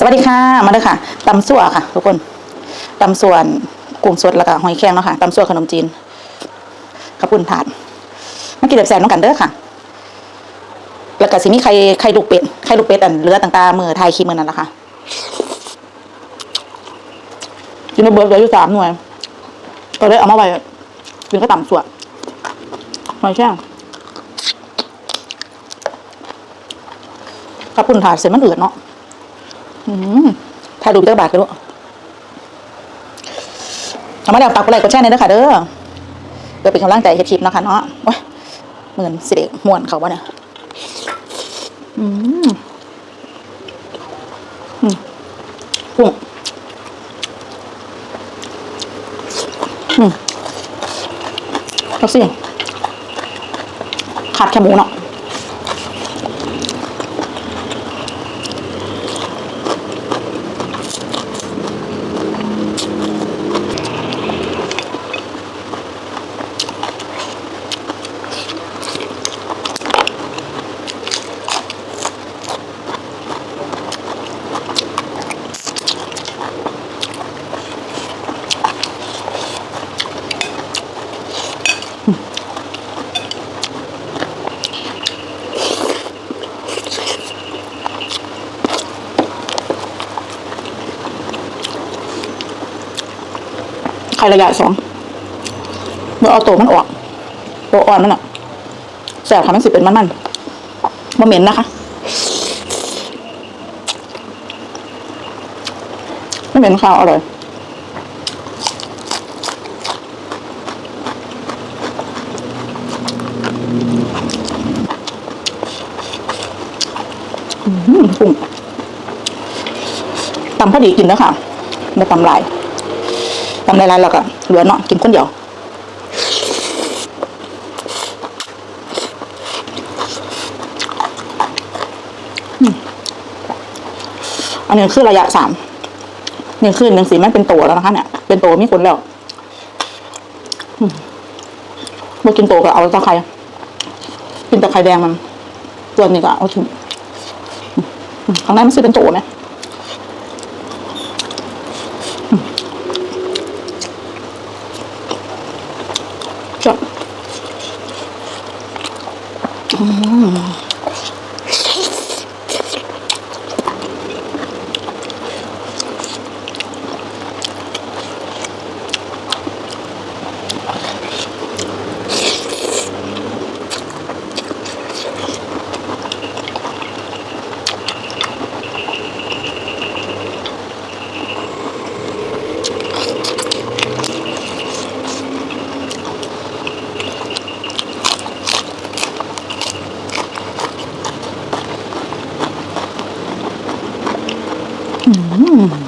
สวัสดีค่ะ มาเลยค่ะตำสั่วค่ะ ทุกคนตำส่วนกุ้งสดแล้วก็หอยแครงเนาะค่ะตำสั่วขนมจีนขอบคุณถาดมากินแบบแซ่บน้องกันเด้อค่ะ แล้วก็สิมีไข่ไข่ลูกเป็ดไข่ลูกเป็ดอันเลือต่างๆมือไทยคลิปมือนั่นแหละค่ะกินมาเบิร์ดเหลืออยู่สามหน่วยก็เลยเอามาไว้กินก็ตำส่วนหอยแครงขอบคุณถาดเสร็จมันอืดเนาะ ถ่ายรูปเจ้าบาทกันด้วยทำมาแล้วปักกดไลกดแชร์ในเด้อค่ะเด้อเพื่อเป็นกำลังใจให้คลิปนะคะเนาะเหมือนสิเด็กม่วนเขาวะเนี่ยอืมอืมกุ้งอืมแล้วสิขาดแค่หมูเนาะ ไข่ระยะสองเมื่อเอาตัวมันออกตัวอ่อนมันอะแสบค่ะมันสิเป็นมันมันๆบ่เหม็นนะคะไม่เหม็นข้าวอร่อย กุ้งตำพอดีกินแล้วค่ะไม่ตำลายทำในร้านเราก็เหลือเนาะกินคนเดียวอันนี้คือระยะสามนี่คือหนึ่งสีมันเป็นตัวแล้วนะคะ เนี่ย เป็นตัวมีคนแล้วเมื่อกินตัวก็เอาตะไคร้กินตะไคร้แดงมัน ตัวนี้ก็เอาทิ้ง อืมอืมข้างในมันซื้อเป็นตัวไหมจบอืม うん。